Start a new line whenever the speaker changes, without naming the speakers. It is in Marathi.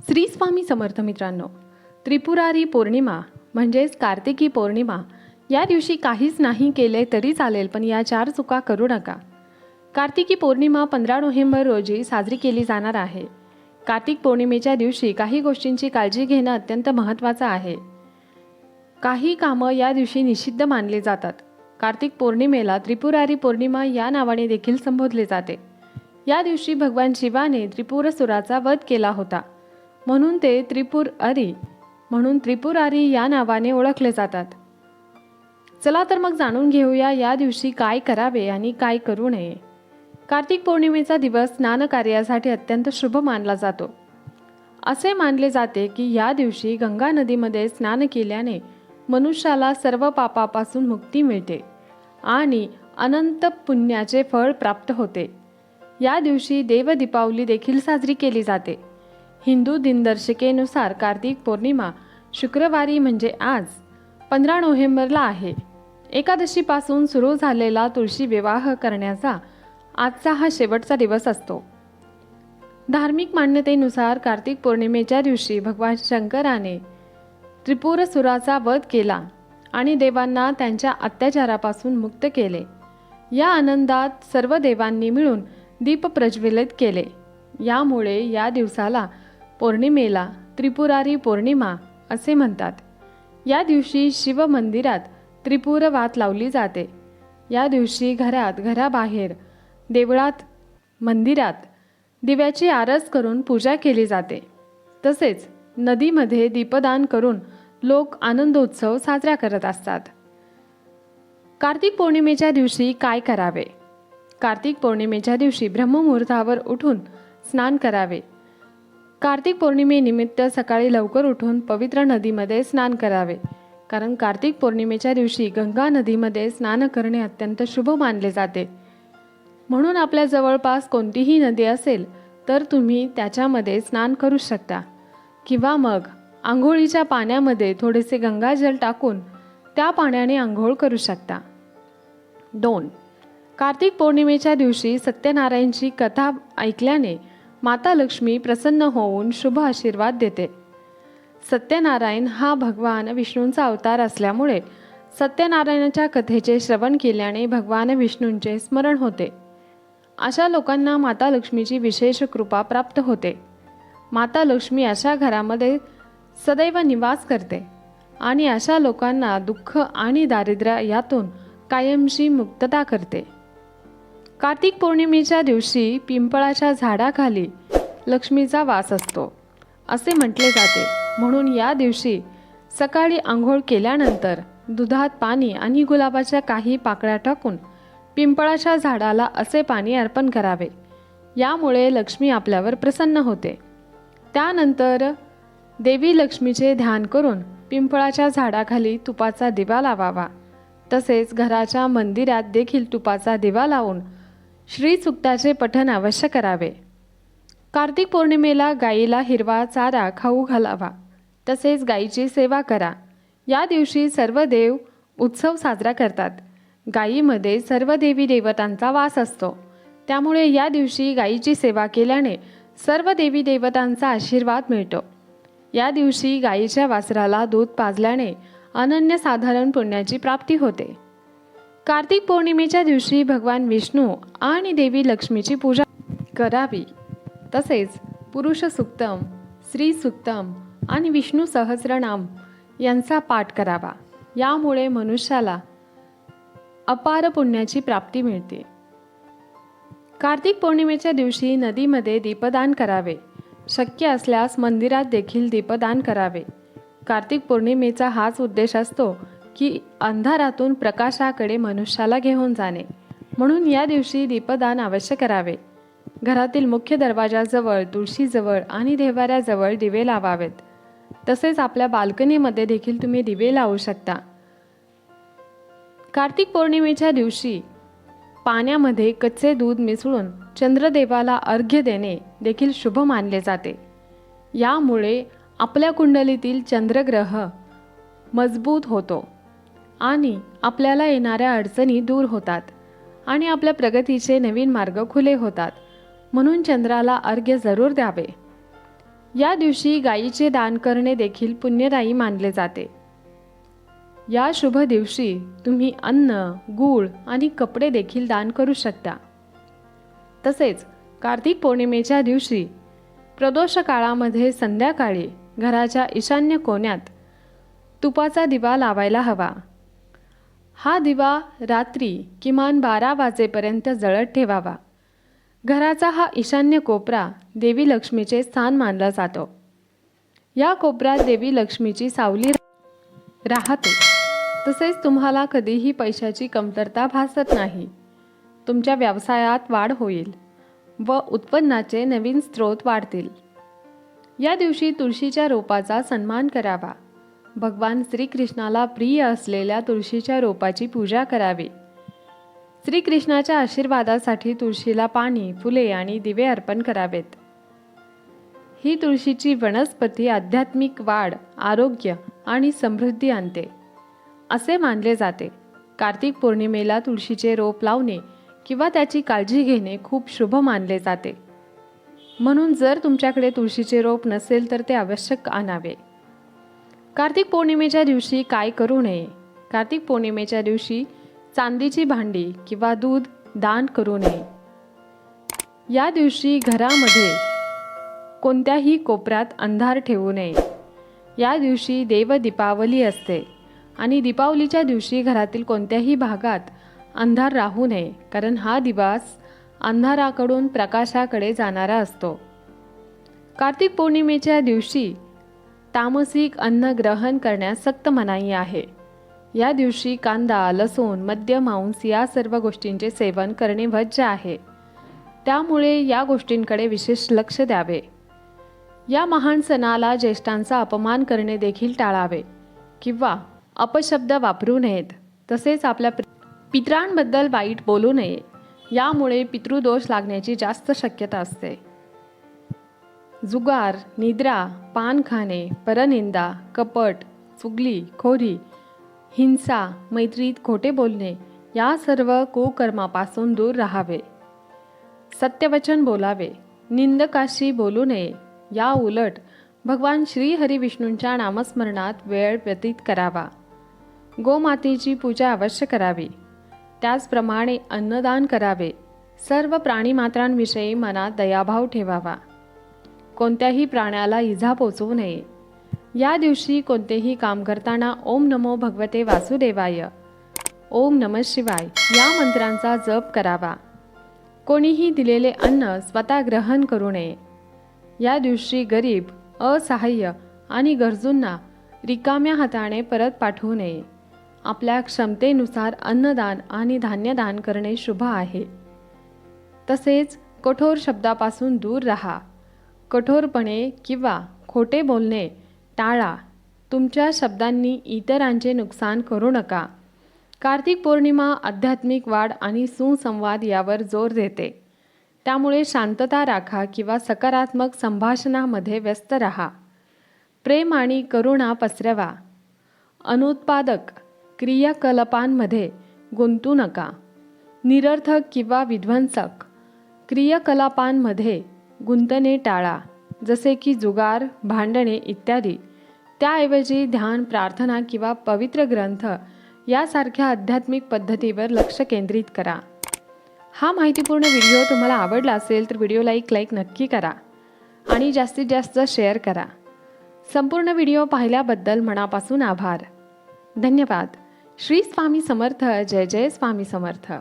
श्री स्वामी समर्थ मित्रांनो त्रिपुरारी पौर्णिमा म्हणजेच कार्तिकी पौर्णिमा या दिवशी काहीच नाही केले तरी चालेल पण या चार चुका करू नका. कार्तिकी पौर्णिमा पंधरा नोव्हेंबर रोजी साजरी केली जाणार आहे. कार्तिक पौर्णिमेच्या दिवशी काही गोष्टींची काळजी घेणं अत्यंत महत्त्वाचं आहे. काही कामं या दिवशी निषिद्ध मानली जातात. कार्तिक पौर्णिमेला त्रिपुरारी पौर्णिमा या नावाने देखील संबोधले जाते. या दिवशी भगवान शिवाने त्रिपुरसुराचा वध केला होता. म्हणून ते त्रिपुर अरी म्हणून त्रिपुरारी या नावाने ओळखले जातात. चला तर मग जाणून घेऊया या दिवशी काय करावे आणि काय करू नये. कार्तिक पौर्णिमेचा दिवस स्नानकार्यासाठी अत्यंत शुभ मानला जातो. असे मानले जाते की या दिवशी गंगा नदीमध्ये स्नान केल्याने मनुष्याला सर्व पापापासून मुक्ती मिळते आणि अनंत पुण्याचे फळ प्राप्त होते. या दिवशी देवदीपावली देखील साजरी केली जाते. हिंदू दिनदर्शिकेनुसार कार्तिक पौर्णिमा शुक्रवारी म्हणजे आज पंधरा नोव्हेंबरला आहे. एकादशीपासून सुरू झालेला तुळशी विवाह करण्याचा आजचा हा शेवटचा दिवस असतो. धार्मिक मान्यतेनुसार कार्तिक पौर्णिमेच्या दिवशी भगवान शंकराने त्रिपुरसुराचा वध केला आणि देवांना त्यांच्या अत्याचारापासून मुक्त केले. या आनंदात सर्व देवांनी मिळून दीप प्रज्वलित केले. यामुळे या दिवसाला पौर्णिमेला त्रिपुरारी पौर्णिमा असे म्हणतात. या दिवशी शिव मंदिरात त्रिपुर वात लावली जाते. या दिवशी घरात घराबाहेर देवळात मंदिरात दिव्याची आरस करून पूजा केली जाते. तसेच नदीमध्ये दीपदान करून लोक आनंदोत्सव साजरा करत असतात. कार्तिक पौर्णिमेच्या दिवशी काय करावे? कार्तिक पौर्णिमेच्या दिवशी ब्रह्ममुहूर्तावर उठून स्नान करावे. कार्तिक पौर्णिमेनिमित्त सकाळी लवकर उठून पवित्र नदीमध्ये स्नान करावे. कारण कार्तिक पौर्णिमेच्या दिवशी गंगा नदीमध्ये स्नान करणे अत्यंत शुभ मानले जाते. म्हणून आपल्या जवळपास कोणतीही नदी असेल तर तुम्ही त्याच्यामध्ये स्नान करू शकता. किंवा मग आंघोळीच्या पाण्यामध्ये थोडेसे गंगाजल टाकून त्या पाण्याने आंघोळ करू शकता. दोन कार्तिक पौर्णिमेच्या दिवशी सत्यनारायणची कथा ऐकल्याने माता लक्ष्मी प्रसन्न होऊन शुभ आशीर्वाद देते. सत्यनारायण हा भगवान विष्णूंचा अवतार असल्यामुळे सत्यनारायणाच्या कथेचे श्रवण केल्याने भगवान विष्णूंचे स्मरण होते. अशा लोकांना माता लक्ष्मीची विशेष कृपा प्राप्त होते. माता लक्ष्मी अशा घरामध्ये सदैव निवास करते आणि अशा लोकांना दुःख आणि दारिद्र्य यातून कायमशी मुक्तता करते. कार्तिक पौर्णिमेच्या दिवशी पिंपळाच्या झाडाखाली लक्ष्मीचा वास असतो असे म्हटले जाते. म्हणून या दिवशी सकाळी आंघोळ केल्यानंतर दुधात पाणी आणि गुलाबाच्या काही पाकळ्या टाकून पिंपळाच्या झाडाला असे पाणी अर्पण करावे. यामुळे लक्ष्मी आपल्यावर प्रसन्न होते. त्यानंतर देवी लक्ष्मीचे ध्यान करून पिंपळाच्या झाडाखाली तुपाचा दिवा लावावा. तसेच घराच्या मंदिरात देखील तुपाचा दिवा लावून श्रीसुक्ताचे पठन अवश्य करावे. कार्तिक पौर्णिमेला गाईला हिरवा चारा खाऊ घालावा. तसेच गाईची सेवा करा. या दिवशी सर्व देव उत्सव साजरा करतात. गायीमध्ये सर्व देवी देवतांचा वास असतो. त्यामुळे या दिवशी गायीची सेवा केल्याने सर्व देवी देवतांचा आशीर्वाद मिळतो. या दिवशी गायीच्या वासराला दूध पाजल्याने अनन्यसाधारण पुण्याची प्राप्ती होते. कार्तिक पौर्णिमेच्या दिवशी भगवान विष्णू आणि देवी लक्ष्मीची पूजा करावी. तसेच पुरुष सुक्तम स्त्री सुक्तम आणि विष्णू सहस्रनाम यांचा पाठ करावा. यामुळे मनुष्याला अपार पुण्याची प्राप्ती मिळते. कार्तिक पौर्णिमेच्या दिवशी नदीमध्ये दीपदान करावे. शक्य असल्यास मंदिरात देखील दीपदान करावे. कार्तिक पौर्णिमेचा हाच उद्देश असतो की अंधारातून प्रकाशाकडे मनुष्याला घेऊन जाणे. म्हणून या दिवशी दीपदान अवश्य करावे. घरातील मुख्य दरवाजाजवळ तुळशीजवळ आणि देवाऱ्याजवळ दिवे लावावेत. तसेच आपल्या बाल्कनीमध्ये देखील तुम्ही दिवे लावू शकता. कार्तिक पौर्णिमेच्या दिवशी पाण्यामध्ये कच्चे दूध मिसळून चंद्रदेवाला अर्घ्य देणे देखील शुभ मानले जाते. यामुळे आपल्या कुंडलीतील चंद्रग्रह मजबूत होतो. आणि आपल्याला येणाऱ्या अडचणी दूर होतात आणि आपल्या प्रगतीचे नवीन मार्ग खुले होतात. म्हणून चंद्राला अर्घ्य जरूर द्यावे. या दिवशी गायीचे दान करणे देखील पुण्यदायी मानले जाते. या शुभ दिवशी तुम्ही अन्न गूळ आणि कपडे देखील दान करू शकता. तसेच कार्तिक पौर्णिमेच्या दिवशी प्रदोष काळामध्ये संध्याकाळी घराच्या ईशान्य कोण्यात तुपाचा दिवा लावायला हवा. हा दिवा रात्री किमान बारा वाजेपर्यंत जळत ठेवावा. घराचा हा ईशान्य कोपरा देवी लक्ष्मीचे स्थान मानला जातो. या कोपऱ्यात देवी लक्ष्मीची सावली राहते. तसेच तुम्हाला कधीही पैशाची कमतरता भासत नाही. तुमच्या व्यवसायात वाढ होईल व उत्पन्नाचे नवीन स्रोत वाढतील. या दिवशी तुळशीच्या रोपाचा सन्मान करावा. भगवान श्रीकृष्णाला प्रिय असलेल्या तुळशीच्या रोपाची पूजा करावी. श्रीकृष्णाच्या आशीर्वादासाठी तुळशीला पाणी फुले आणि दिवे अर्पण करावेत. ही तुळशीची वनस्पती आध्यात्मिक वाढ आरोग्य आणि समृद्धी आणते. असे मानले जाते. कार्तिक पौर्णिमेला तुळशीचे रोप लावणे किंवा त्याची काळजी घेणे खूप शुभ मानले जाते. म्हणून जर तुमच्याकडे तुळशीचे रोप नसेल तर ते आवश्यक आणावे. कार्तिक पौर्णिमेच्या दिवशी काय करू नये? कार्तिक पौर्णिमेच्या दिवशी चांदीची भांडी किंवा दूध दान करू नये. या दिवशी घरामध्ये कोणत्याही कोपऱ्यात अंधार ठेवू नये. या दिवशी देव दीपावली असते आणि दीपावलीच्या दिवशी घरातील कोणत्याही भागात अंधार राहू नये कारण हा दिवस अंधाराकडून प्रकाशाकडे जाणारा असतो. कार्तिक पौर्णिमेच्या दिवशी तामसिक अन्न ग्रहण करण्यास सक्त मनाई आहे. या दिवशी कांदा लसूण मद्य मांस या सर्व गोष्टींचे सेवन करणे वज्ज आहे. त्यामुळे या गोष्टींकडे विशेष लक्ष द्यावे. या महान सणाला ज्येष्ठांचा अपमान करणे देखील टाळावे किंवा अपशब्द वापरू नयेत तसेच आपल्या पित- पितरांबद्दल वाईट बोलू नये. यामुळे पितृदोष लागण्याची जास्त शक्यता असते. जुगार निद्रा पान खाणे परनिंदा कपट चुगली खोरी हिंसा मैत्रीत खोटे बोलणे या सर्व कुकर्मापासून दूर राहावे. सत्यवचन बोलावे निंदकाशी बोलू नये या उलट भगवान श्री हरिविष्णूंच्या नामस्मरणात वेळ व्यतीत करावा. गोमातेची पूजा अवश्य करावी. त्याचप्रमाणे अन्नदान करावे. सर्व प्राणीमात्रांविषयी मनात दयाभाव ठेवावा. कोणत्याही प्राण्याला इजा पोचवू नये. या दिवशी कोणतेही काम करताना ओम नमो भगवते वासुदेवाय. ओम नम शिवाय. या मंत्रांचा जप करावा. कोणीही दिलेले अन्न स्वतः ग्रहण करू नये. या दिवशी गरीब असहाय्य आणि गरजूंना रिकाम्या हाताने परत पाठवू नये. आपल्या क्षमतेनुसार अन्नदान आणि धान्यदान करणे शुभ आहे. तसेच कठोर शब्दापासून दूर राहा. कठोरपणे किंवा खोटे बोलणे टाळा. तुमच्या शब्दांनी इतरांचे नुकसान करू नका. कार्तिक पौर्णिमा आध्यात्मिक वाढ आणि सुसंवाद यावर जोर देते. त्यामुळे शांतता राखा किंवा सकारात्मक संभाषणामध्ये व्यस्त राहा. प्रेम आणि करुणा पसरवा. अनुत्पादक क्रियाकलापांमध्ये गुंतू नका. निरर्थक किंवा विध्वंसक क्रियाकलापांमध्ये गुंतणे टाळा जसे की जुगार भांडणे इत्यादी. त्याऐवजी ध्यान प्रार्थना किंवा पवित्र ग्रंथ यासारख्या आध्यात्मिक पद्धतीवर लक्ष केंद्रित करा. हा माहितीपूर्ण व्हिडिओ तुम्हाला आवडला असेल तर व्हिडिओला एक लाईक नक्की करा आणि जास्तीत जास्त शेअर करा. संपूर्ण व्हिडिओ पाहिल्याबद्दल मनापासून आभार. धन्यवाद. श्री स्वामी समर्थ. जय जय स्वामी समर्थ.